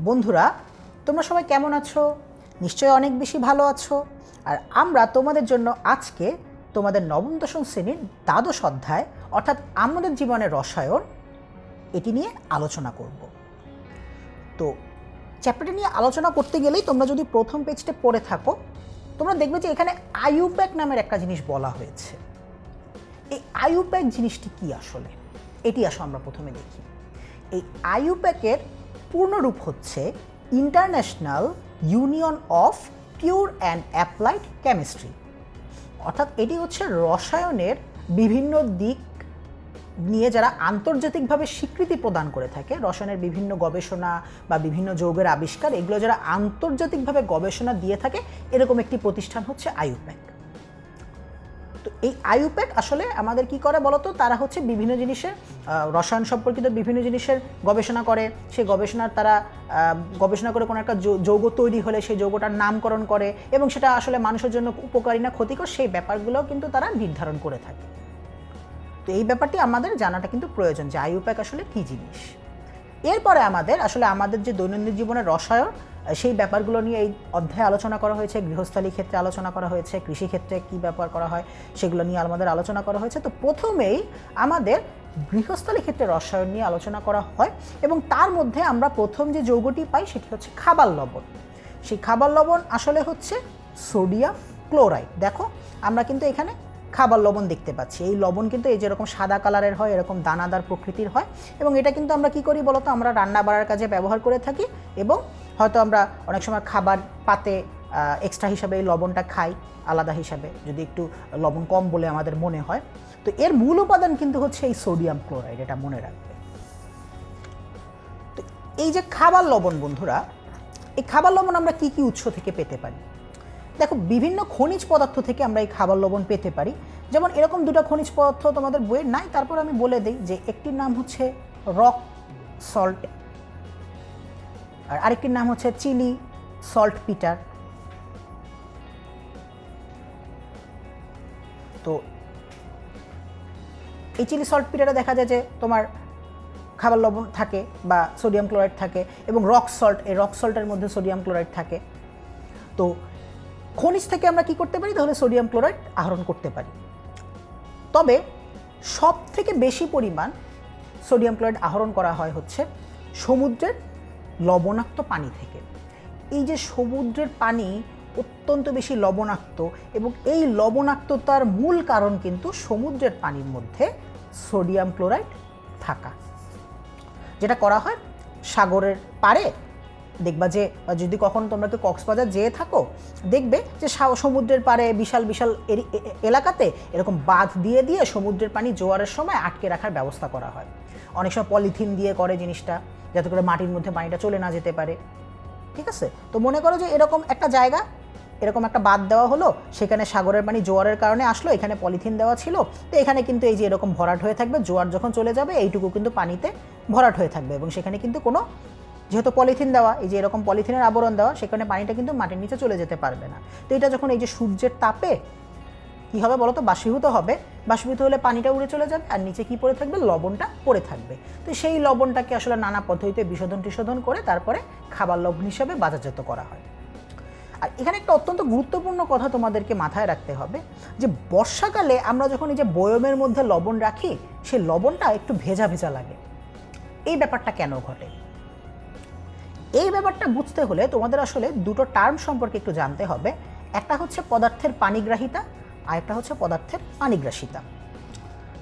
বন্ধুরা, তোমরা সবাই কেমন আছো? নিশ্চয়ই অনেক বেশি ভালো আছো। আর আমরা তোমাদের জন্য আজকে তোমাদের নবম, দশম শ্রেণির দ্বাদশ অধ্যায়, অর্থাৎ আমাদের জীবনের রসায়ন, এটি নিয়ে আলোচনা করব। তো চ্যাপ্টারটি নিয়ে আলোচনা করতে গেলেই তোমরা যদি প্রথম পেজটা পড়ে থাকো, তোমরা দেখবে যে এখানে আয়ুব্যাক নামের একটা জিনিস বলা হয়েছে। এই আয়ুপ্যাক জিনিসটি কি আসলে? এটি আসো আমরা প্রথমে দেখি। এই আয়ুপ্যাকের পূর্ণরূপ হচ্ছে international union of pure and applied chemistry অর্থাৎ এটি হচ্ছে রসায়নের বিভিন্ন দিক নিয়ে যারা আন্তর্জাতিকভাবে স্বীকৃতি প্রদান করে থাকে, রসায়নের বিভিন্ন গবেষণা বা বিভিন্ন যৌগের আবিষ্কার, এগুলো যারা আন্তর্জাতিকভাবে গবেষণা দিয়ে থাকে, এরকম একটি প্রতিষ্ঠান হচ্ছে আইউপ্যাক তো এই আইউপ্যাক আসলে আমাদের কি করে বলতো? তারা হচ্ছে বিভিন্ন জিনিসের রসায়ন সম্পর্কিত বিভিন্ন জিনিসের গবেষণা করে। সেই গবেষণার তারা গবেষণা করে কোনো একটা যৌগ তৈরি হলে সেই যৌগটার নামকরণ করে এবং সেটা আসলে মানুষের জন্য উপকারী না ক্ষতিকর, সেই ব্যাপারগুলোও কিন্তু তারা নির্ধারণ করে থাকে। তো এই ব্যাপারটি আমাদের জানাটা কিন্তু প্রয়োজন যে আইউপ্যাক আসলে কী জিনিস। এরপরে আমাদের, আসলে আমাদের যে দৈনন্দিন জীবনের রসায়ন সেই ব্যাপারগুলো নিয়ে এই অধ্যায়ে আলোচনা করা হয়েছে, গৃহস্থালী ক্ষেত্রে আলোচনা করা হয়েছে কৃষি ক্ষেত্রে কী ব্যাপার করা হয় সেগুলো নিয়ে আমাদের আলোচনা করা হয়েছে। তো প্রথমেই আমাদের গৃহস্থালী ক্ষেত্রে রসায়ন নিয়ে আলোচনা করা হয় এবং তার মধ্যে আমরা প্রথম যে যৌগটি পাই সেটি হচ্ছে খাবার লবণ। সেই খাবার লবণ আসলে হচ্ছে সোডিয়াম ক্লোরাইড। দেখো, আমরা কিন্তু এখানে খাবার লবণ দেখতে পাচ্ছি। এই লবণ কিন্তু এই যেরকম সাদা কালারের হয়, এরকম দানাদার প্রকৃতির হয় এবং এটা কিন্তু আমরা কি করি বলতো? আমরা রান্না বাড়ার কাজে ব্যবহার করে থাকি এবং হয়তো আমরা অনেক সময় খাবার পাতে এক্সট্রা হিসাবে এই লবণটা খাই, আলাদা হিসাবে, যদি একটু লবণ কম বলে আমাদের মনে হয়। তো এর মূল উপাদান কিন্তু হচ্ছে এই সোডিয়াম ক্লোরাইড এটা মনে রাখবে। তো এই যে খাবার লবণ বন্ধুরা, এই খাবার লবণ আমরা কি কি উৎস থেকে পেতে পারি? দেখো, বিভিন্ন খনিজ পদার্থ থেকে আমরা এই খাবার লবণ পেতে পারি। যেমন এরকম দুটো খনিজ পদার্থ তোমাদের বইয়ের নাই, তারপর আমি বলে দিই যে একটির নাম হচ্ছে রক সল্ট আর আরেকটির নাম হচ্ছে চিলি সল্ট পিটার। তো এই চিলি সল্ট পিটারে দেখা যায় যে তোমার খাবার লবণ থাকে বা সোডিয়াম ক্লোরাইড থাকে এবং রক সল্ট, এই রক সল্টের মধ্যে সোডিয়াম ক্লোরাইড থাকে। তো খনিজ থেকে আমরা কি করতে পারি? তাহলে সোডিয়াম ক্লোরাইড আহরণ করতে পারি। তবে সব থেকে বেশি পরিমাণ সোডিয়াম ক্লোরাইড আহরণ করা হয় হচ্ছে সমুদ্রের লবণাক্ত পানি থেকে। এই যে সমুদ্রের পানি অত্যন্ত বেশি লবণাক্ত এবং এই লবণাক্ততার মূল কারণ কিন্তু সমুদ্রের পানির মধ্যে সোডিয়াম ক্লোরাইড থাকা। যেটা করা হয় সাগরের পাড়ে। দেখবা যে, যদি কখনো তোমরা কেউ কক্সবাজার যেয়ে থাকো, দেখবে যে সমুদ্রের পাড়ে বিশাল বিশাল এলাকাতে এরকম বাঁধ দিয়ে দিয়ে সমুদ্রের পানি জোয়ারের সময় আটকে রাখার ব্যবস্থা করা হয়। অনেক সময় পলিথিন দিয়ে করে জিনিসটা। যাতে করে মাটির মধ্যে পানিটা চলে না যেতে পারে। ঠিক আছে? তো মনে করো যে এরকম একটা জায়গা, এরকম একটা বাদ দেওয়া হলো, সেখানে সাগরের পানি জোয়ারের কারণে আসলো, এখানে পলিথিন দেওয়া ছিল। তো এখানে কিন্তু এই যে এরকম ভরাট হয়ে থাকবে, জোয়ার যখন চলে যাবে, এইটুকু কিন্তু পানিতে ভরাট হয়ে থাকবে এবং সেখানে কিন্তু কোনো যেহেতু পলিথিন দেওয়া, এই যে এরকম পলিথিনের আবরণ দেওয়া, সেখানে পানিটা কিন্তু মাটির নিচে চলে যেতে পারবে না। তো এটা যখন এই যে সূর্যের তাপে কী হবে বলো তো হবে। বাষ্পীভূত হলে পানিটা উড়ে চলে যাবে আর নিচে কি পড়ে থাকবে? লবণটা পড়ে থাকবে। তো সেই লবণটাকে আসলে নানা পদ্ধতিতে বিশোধন টিশোধন করে তারপরে খাবার লবণ হিসাবে বাজারজাত করা হয়। আর এখানে একটা অত্যন্ত গুরুত্বপূর্ণ কথা তোমাদেরকে মাথায় রাখতে হবে যে বর্ষাকালে আমরা যখন এই যে বয়মের মধ্যে লবণ রাখি সেই লবণটা একটু ভেজা ভেজা লাগে। এই ব্যাপারটা কেন ঘটে? এই ব্যাপারটা বুঝতে হলে তোমাদের আসলে দুটো টার্ম সম্পর্কে একটু জানতে হবে। একটা হচ্ছে পদার্থের পানিগ্রাহিতা আর একটা হচ্ছে পদার্থের পানিগ্রাসিতা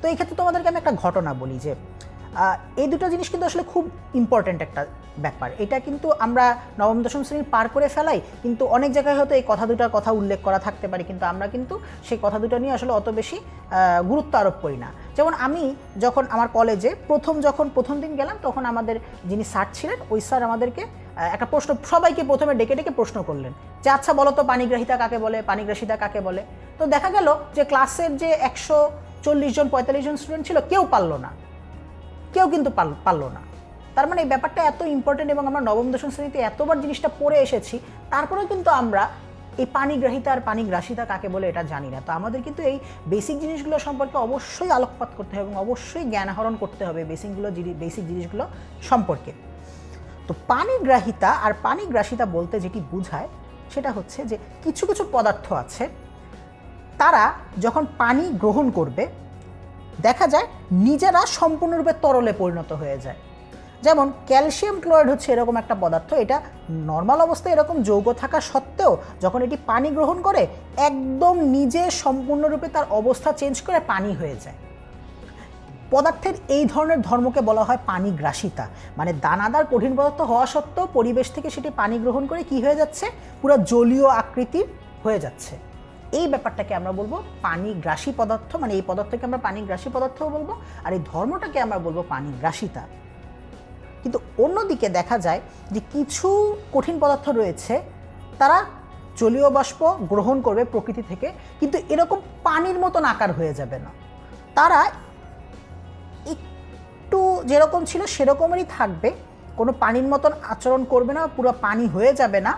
তো এই ক্ষেত্রে তোমাদেরকে আমি একটা ঘটনা বলি যে এই দুটো জিনিস কিন্তু আসলে খুব ইম্পর্ট্যান্ট একটা ব্যাপার। এটা কিন্তু আমরা নবম, দশম শ্রেণির পার করে ফেলাই, কিন্তু অনেক জায়গায় হয়তো এই কথা দুটার কথা উল্লেখ করা থাকতে পারে, কিন্তু আমরা কিন্তু সেই কথা দুটো নিয়ে আসলে অত বেশি গুরুত্ব আরোপ করি না। যেমন আমি যখন আমার কলেজে প্রথম যখন প্রথম দিন গেলাম, তখন আমাদের যিনি স্যার ছিলেন, ওই স্যার আমাদেরকে একটা প্রশ্ন, সবাইকে প্রথমে ডেকে ডেকে প্রশ্ন করলেন। যে আচ্ছা বলো তো পানিগ্রাহিতা কাকে বলে, পানিগ্রাসিতা কাকে বলে? তো দেখা গেল যে ক্লাসের যে একশো চল্লিশ জন, পঁয়তাল্লিশ জন স্টুডেন্ট ছিল, কেউ পারল না। কেউ কিন্তু পারল না। তার মানে এই ব্যাপারটা এত ইম্পর্টেন্ট এবং আমরা নবম দশম শ্রেণীতে এতবার জিনিসটা পড়ে এসেছি, তারপরেও কিন্তু আমরা এই পানিগ্রাহিতা আর পানিগ্রাসিতা কাকে বলে এটা জানি না। তো আমাদের কিন্তু এই বেসিক জিনিসগুলো সম্পর্কে অবশ্যই আলোকপাত করতে হবে এবং অবশ্যই জ্ঞান আহরণ করতে হবে বেসিকগুলো বেসিক জিনিসগুলো সম্পর্কে। তো পানিগ্রাহিতা আর পানিগ্রাসিতা বলতে যেটি বোঝায় সেটা হচ্ছে যে কিছু কিছু পদার্থ আছে, তারা যখন পানি গ্রহণ করবে, দেখা যায় নিজেরা সম্পূর্ণরূপে তরলে পরিণত হয়ে যায়। যেমন ক্যালসিয়াম ক্লোরাইড হচ্ছে এরকম একটা পদার্থ, এটা নর্মাল অবস্থায় এরকম যৌগ থাকা সত্ত্বেও যখন এটি পানি গ্রহণ করে, একদম নিজে সম্পূর্ণরূপে তার অবস্থা চেঞ্জ করে পানি হয়ে যায়। পদার্থের এই ধরনের ধর্মকে বলা হয় পানিগ্রাসিতা মানে দানাদার কঠিন পদার্থ হওয়া সত্ত্বেও পরিবেশ থেকে সেটি পানি গ্রহণ করে কি হয়ে যাচ্ছে? পুরো জলীয় আকৃতির হয়ে যাচ্ছে। এই ব্যাপারটাকে আমরা বলব পানিগ্রাসী পদার্থ মানে এই পদার্থকে আমরা পানিগ্রাসী পদার্থও বলব, আর এই ধর্মটাকে আমরা বলব পানিগ্রাসিতা কিন্তু অন্যদিকে দেখা যায় যে কিছু কঠিন পদার্থ রয়েছে, তারা জলীয় বাষ্প গ্রহণ করবে প্রকৃতি থেকে, কিন্তু এরকম পানির মতন আকার হয়ে যাবে না। তারা একটু যেরকম ছিল সেরকমেরই থাকবে, কোনো পানির মতন আচরণ করবে না, পুরো পানি হয়ে যাবে না।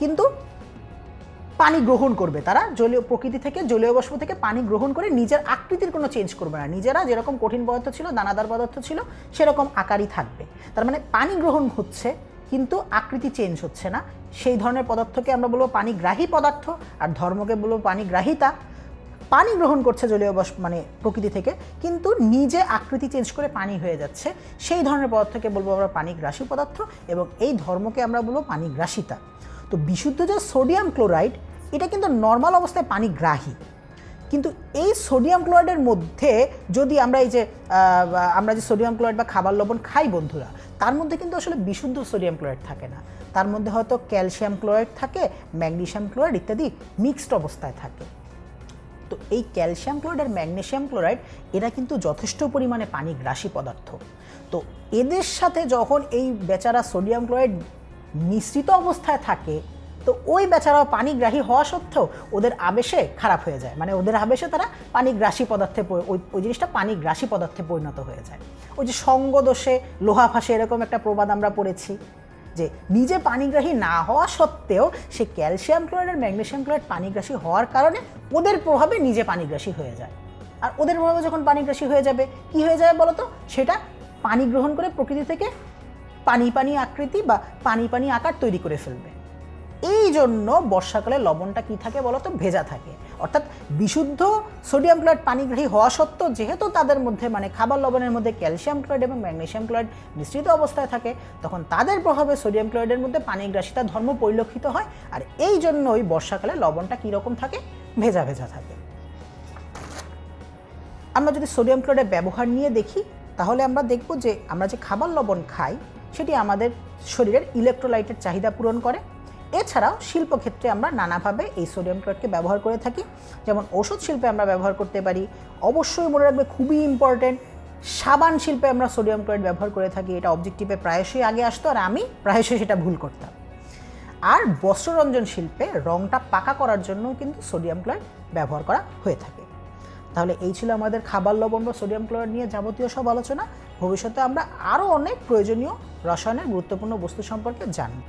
কিন্তু পানি গ্রহণ করবে। তারা জলীয় প্রকৃতি থেকে, জলীয় বাষ্প থেকে পানি গ্রহণ করে নিজের আকৃতির কোনো চেঞ্জ করবে না। নিজেরা যেরকম কঠিন পদার্থ ছিল, দানাদার পদার্থ ছিল, সেরকম আকারই থাকবে। তার মানে পানি গ্রহণ হচ্ছে, কিন্তু আকৃতি চেঞ্জ হচ্ছে না। সেই ধরনের পদার্থকে আমরা বলব পানিগ্রাহী পদার্থ, আর ধর্মকে বলব পানিগ্রাহিতা। পানি গ্রহণ করছে জলীয় বাষ্প মানে প্রকৃতি থেকে, কিন্তু নিজে আকৃতি চেঞ্জ করে পানি হয়ে যাচ্ছে। সেই ধরনের পদার্থকে বলব আমরা পানিগ্রাসী পদার্থ, এবং এই ধর্মকে আমরা বলব পানিগ্রাসিতা। তো বিশুদ্ধ যে সোডিয়াম ক্লোরাইড এটা কিন্তু নর্মাল অবস্থায় পানি গ্রাহী। কিন্তু এই সোডিয়াম ক্লোরাইডের মধ্যে যদি আমরা এই যে আমরা যে সোডিয়াম ক্লোরাইড বা খাবার লবণ খাই বন্ধুরা, তার মধ্যে কিন্তু আসলে বিশুদ্ধ সোডিয়াম ক্লোরাইড থাকে না। তার মধ্যে হয়তো ক্যালসিয়াম ক্লোরাইড থাকে ম্যাগনেশিয়াম ক্লোরাইড ইত্যাদি মিক্সড অবস্থায় থাকে। তো এই ক্যালসিয়াম ক্লোরাইড আর ম্যাগনেসিয়াম ক্লোরাইড এরা কিন্তু যথেষ্ট পরিমাণে পানি গ্রাসী পদার্থ। তো এদের সাথে যখন এই বেচারা সোডিয়াম ক্লোরাইড মিশ্রিত অবস্থায় থাকে তো ওই বেচারাও পানিগ্রাহী হওয়া সত্ত্বেও ওদের আবেশে খারাপ হয়ে যায়। মানে ওদের আবেশে তারা পানিগ্রাসী পদার্থে ওই ওই জিনিসটা পানিগ্রাসী পদার্থে পরিণত হয়ে যায়। ওই যে সঙ্গ দোষে, লোহা ফাঁসে এরকম একটা প্রবাদ আমরা পড়েছি যে নিজে পানিগ্রাহী না হওয়া সত্ত্বেও সে ক্যালসিয়াম ক্লোরাইড আর ম্যাগনেসিয়াম ক্লোরাইড পানিগ্রাসী হওয়ার কারণে ওদের প্রভাবে নিজে পানিগ্রাসী হয়ে যায়। আর ওদের প্রভাবে যখন পানিগ্রাসী হয়ে যাবে, কি হয়ে যাবে বলো তো সেটা পানি গ্রহণ করে প্রকৃতি থেকে পানি পানি আকৃতি বা পানি পানি আকার তৈরি করে ফেলবে। এই জন্য বর্ষাকালে লবণটা কি থাকে বলো তো ভেজা থাকে। অর্থাৎ বিশুদ্ধ সোডিয়াম ক্লোরাইড পানিগ্রাহী হওয়া সত্ত্বেও যেহেতু তাদের মধ্যে মানে খাবার লবণের মধ্যে ক্যালসিয়াম ক্লোরাইড এবং ম্যাগনেশিয়াম ক্লোরাইড মিশ্রিত অবস্থায় থাকে, তখন তাদের প্রভাবে সোডিয়াম ক্লোরাইডের মধ্যে পানিগ্রাসিতা ধর্ম পরিলক্ষিত হয়। আর এই জন্যই বর্ষাকালে লবণটা কীরকম থাকে? ভেজা ভেজা থাকে। আমরা যদি সোডিয়াম ক্লোরাইডের ব্যবহার নিয়ে দেখি, তাহলে আমরা দেখব যে আমরা যে খাবার লবণ খাই, সেটি আমাদের শরীরের ইলেকট্রোলাইটের চাহিদা পূরণ করে। এছাড়াও শিল্পক্ষেত্রে আমরা নানাভাবে এই সোডিয়াম ক্লোরাইডকে ব্যবহার করে থাকি। যেমন ওষুধ শিল্পে আমরা ব্যবহার করতে পারি। অবশ্যই মনে রাখবে খুবই ইম্পর্ট্যান্ট সাবান শিল্পে আমরা সোডিয়াম ক্লোরাইড ব্যবহার করে থাকি। এটা অবজেক্টিভে প্রায়শই আগে আসতো আর আমি প্রায়শই সেটা ভুল করতাম। আর বস্ত্ররঞ্জন শিল্পে রংটা পাকা করার জন্য কিন্তু সোডিয়াম ক্লোরাইড ব্যবহার করা হয়ে থাকে। তাহলে এই ছিল আমাদের খাবার লবণ বা সোডিয়াম ক্লোরাইড নিয়ে যাবতীয় সব আলোচনা। ভবিষ্যতে আমরা আরও অনেক প্রয়োজনীয় রসায়নের গুরুত্বপূর্ণ বস্তু সম্পর্কে জানব।